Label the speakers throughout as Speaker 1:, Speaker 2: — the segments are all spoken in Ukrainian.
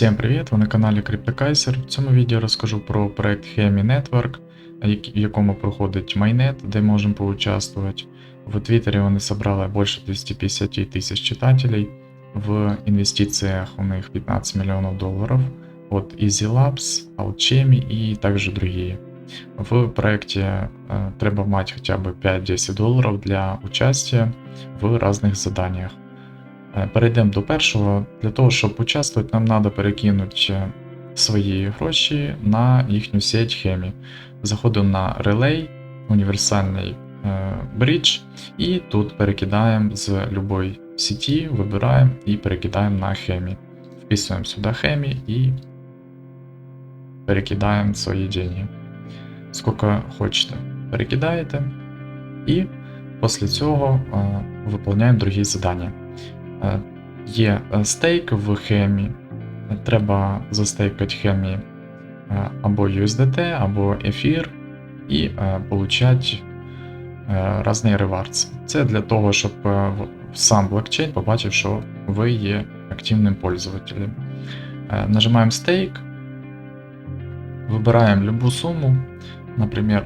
Speaker 1: Всім привіт! Ви на каналі CryptoKaiser. В цьому відео розкажу про проект Hemi Network, в якому проходить майнет, де можемо поучаствувати. В Твіттері вони зібрали більше 250 тисяч читателей. В інвестиціях у них 15 мільйонів доларів от Easy Labs, Alchemy і також другі. В проекті е, треба мати хоча б 5-10 доларів для участия в різних заданнях. Е, Перейдемо до першого. Для того, щоб участвувати, нам треба перекинути е, свої гроші на їхню сеть Хемі. Заходимо на Relay, універсальний е, бридж, і тут перекидаємо з будь-якої сеті, вибираємо і перекидаємо на Хемі. Вписуємо сюди Хемі і перекидаємо свої деньги. Скільки хочете, перекидаєте. І після цього виконуємо другі завдання. Е, Є е, стейк в хемі. Треба застейкати хемі е, або USDT, або ефір і е, різні ревардс. Це для того, щоб сам блокчейн побачив, що ви є активним пользователем. Нажимаємо стейк, вибираємо любу суму, наприклад,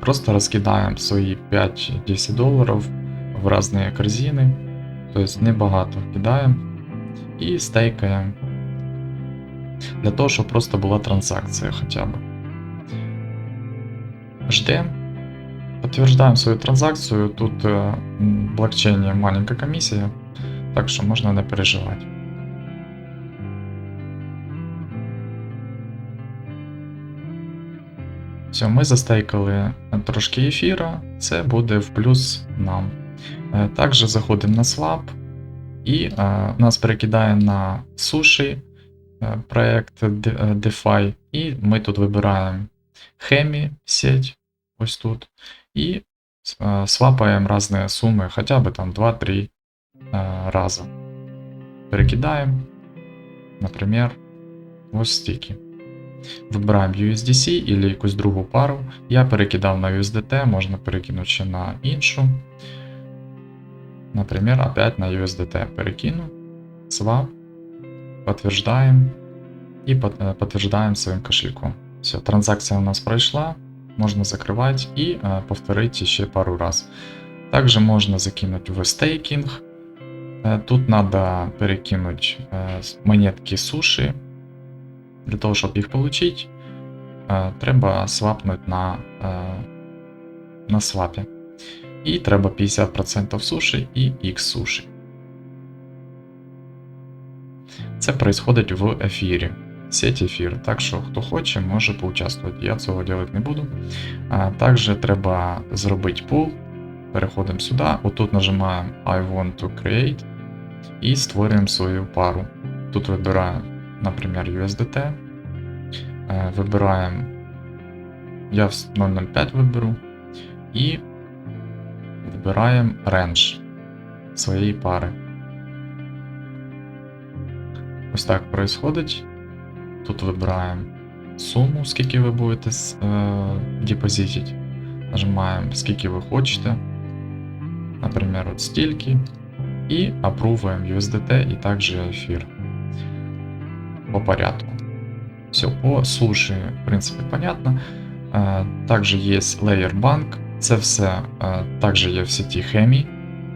Speaker 1: просто розкидаємо свої 5-10 доларів в різні корзини. Тобто небагато кидаємо і стейкаємо. Для того, щоб просто була транзакція хоча б. Ждем. Подтверждаем свою транзакцію. Тут е, в блокчейні маленька комісія, так що можна не переживати. Все, ми застейкали трошки ефіра, це буде в плюс нам. Е, Також заходимо на Swap і е, нас перекидає на суші е, проект е, DeFi, і ми тут вибираємо Hemi сеть, ось тут, і свапаємо різні суми, хоча б там 2-3 е, рази. Перекидаємо, наприклад, ось стільки. Вибираємо USDC або якусь другу пару. Я перекидав на USDT, можна перекинути ще на іншу. Например, опять на USDT перекину, swap, подтверждаем и под- э, подтверждаем своим кошельком. Все, транзакция у нас прошла, можно закрывать и э, повторить еще пару раз. Также можно закинуть в стейкинг. Э, Тут надо перекинуть э, с- монетки суши. Для того, чтобы их получить, э, треба свапнуть на, э, на свапе. І треба 50% суші і X суші. Це происходить в ефірі. Сеть ефір. Так що хто хоче, може поучаствувати. Я цього робити не буду. А, також треба зробити пул. Переходимо сюди. Отут нажимаємо I want to create і створюємо свою пару. Тут вибираємо, наприклад, USDT. Е, Вибираємо. Я в 005 виберу. І Вибираємо рендж своєї пари. Ось так происходить. Тут вибираємо суму, скільки ви будете е, депозитити. Нажимаємо, скільки ви хочете. Наприклад, от стільки. І апрувуємо USDT і також ефір. По порядку. Все, по суші, в принципі, понятно. Е, Також є Layer Bank. Це все е, також є в сеті Хемі.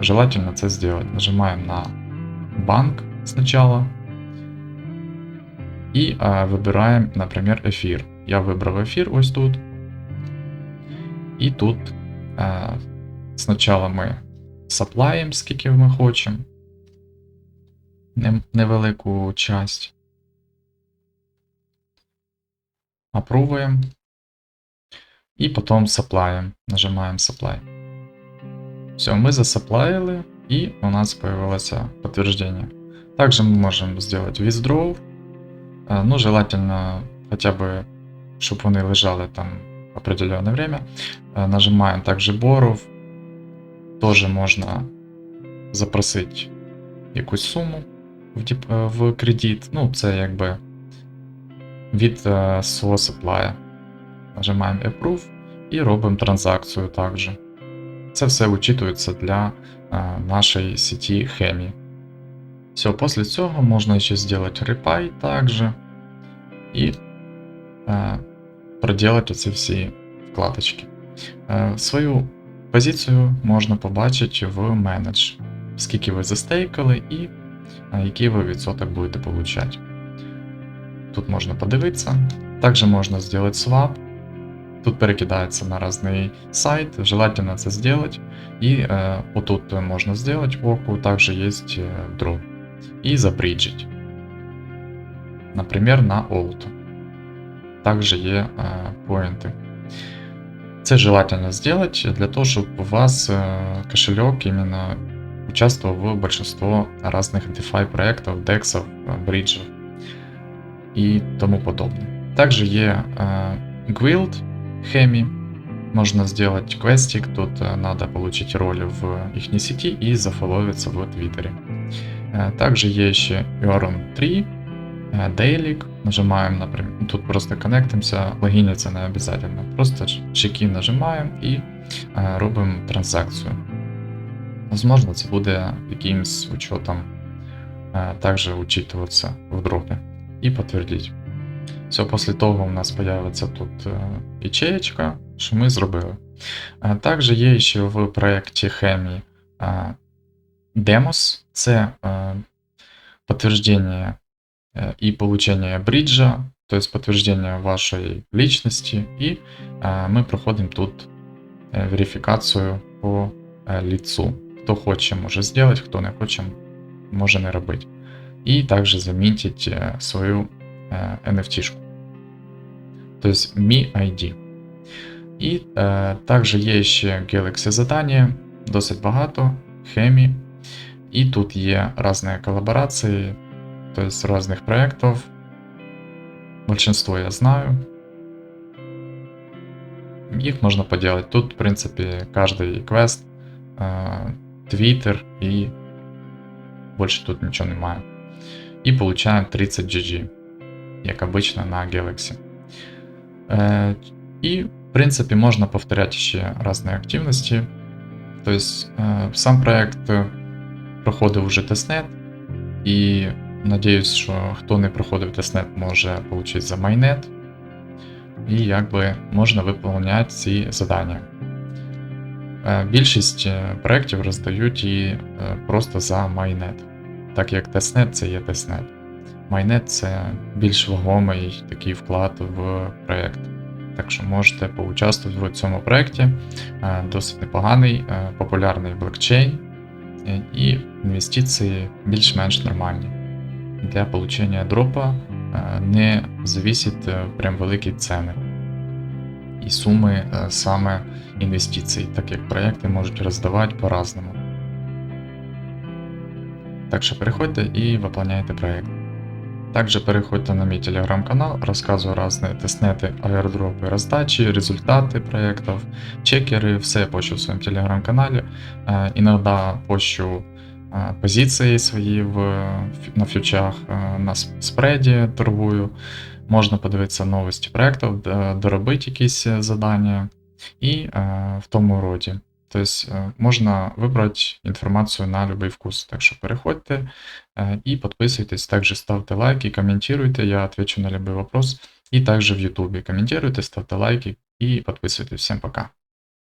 Speaker 1: Желательно це зробити. Нажимаємо на банк спочатку. І е, вибираємо, наприклад, ефір. Я вибрав ефір ось тут. І тут е, спочатку ми саплаємо, скільки ми хочемо. Невелику часть. Апрувуємо. І потім саплаємо. Нажимаємо Supply. Все, ми засаплаїли, і у нас появилося підтвердження. Также мы можем сделать withdraw. Е, Ну, желательно хотя бы, щоб вони лежали там определенное время. Е, Нажимаємо также borrow. Тоже можна запросити якусь суму в, е, в кредит. Ну, це якби від свого supply. Нажимаємо Approve і робимо транзакцію також. Це все учитується для е, нашої сеті Хемі. Все, после цього можна ще зробити репай также і е, проделать оці всі вкладочки. Е, свою позицію можна побачити в менедж, скільки ви застейкали і е, який ви відсоток будете получати. Тут можна подивитися. Також можна зробити свап. Тут перекидається на різний сайт, желательно це зробити. І е, отут можна зробити оку, також є е, дроп. І забриджить. Наприклад, на Old. Також є е, поінти. Це желательно зробити для того, щоб у вас е, кошелек іменно участвовал в большинство разных DeFi проектов, DEX, бриджів і тому подобне. Также є е, Guild Hemi, можно сделать квестик, тут э, надо получить роль в их сети и зафоловиться в Твиттере. Э, Также есть еще Earn 3, э, Daily, нажимаем, например, тут просто коннектимся, логиниться не обязательно, просто чеки нажимаем і е, робимо транзакцію. Возможно, це буде якимсь учетом е, также учитываться в дропе і підтвердити. Все, після того у нас появиться тут е, ячеєчка, що ми зробили. Також є ще в проєкті Хемі Demos, це е, підтвердження е, і получення бриджа, тобто підтвердження вашої лічності, і е, ми проходимо тут верифікацію по ліцу. Хто хоче, може зробити, хто не хоче, може не робити. І також замітить е, свою е, NFT-шку. То есть Mi ID. І е, також є ще Galaxy задання, досить багато, Хемі. І тут є різні колаборації, тобто різних проєктів. Большинство я знаю. Їх можна поделать. Тут, в принципі, кожний квест, е, Twitter і більше тут нічого немає. І получаємо 30 GG, як обично на Galaxy. Е, І, в принципі, можна повторяти ще різні активності. Тобто, е, сам проект проходив уже тестнет, і надіюсь, що хто не проходив тестнет, може отримати за майнет. І якби можна виконувати ці завдання. Е, Більшість е, проєктів роздають і просто за майнет, так як тестнет це є тестнет. Майнет це більш вагомий такий вклад в проєкт. Так що можете поучаствувати в цьому проєкті. Е, Досить непоганий, е, популярний блокчейн е, і інвестиції більш-менш нормальні. Для получення дропа не зависить е, прям великі ціни і суми саме інвестицій, так як проєкти можуть роздавати по-разному. Так що переходьте і виповняйте проєкт. Также переходьте на мой телеграм-канал, рассказываю разные тестнеты, аирдропы, раздачи, результаты проектов, чекеры, все я пощу в своем телеграм-канале. Э, Иногда пощу э, позиции свои в, на фьючах, э, на с- спреді торгую. Можна подивитися новості проєктів, д- доробити якісь е, завдання і е, в тому роді. Тобто е, можна вибрати інформацію на будь-який вкус. Так що переходьте э, и подписывайтесь. Также ставьте лайки, комментируйте, я отвечу на любой вопрос. И также в YouTube комментируйте, ставьте лайки и подписывайтесь. Всем пока.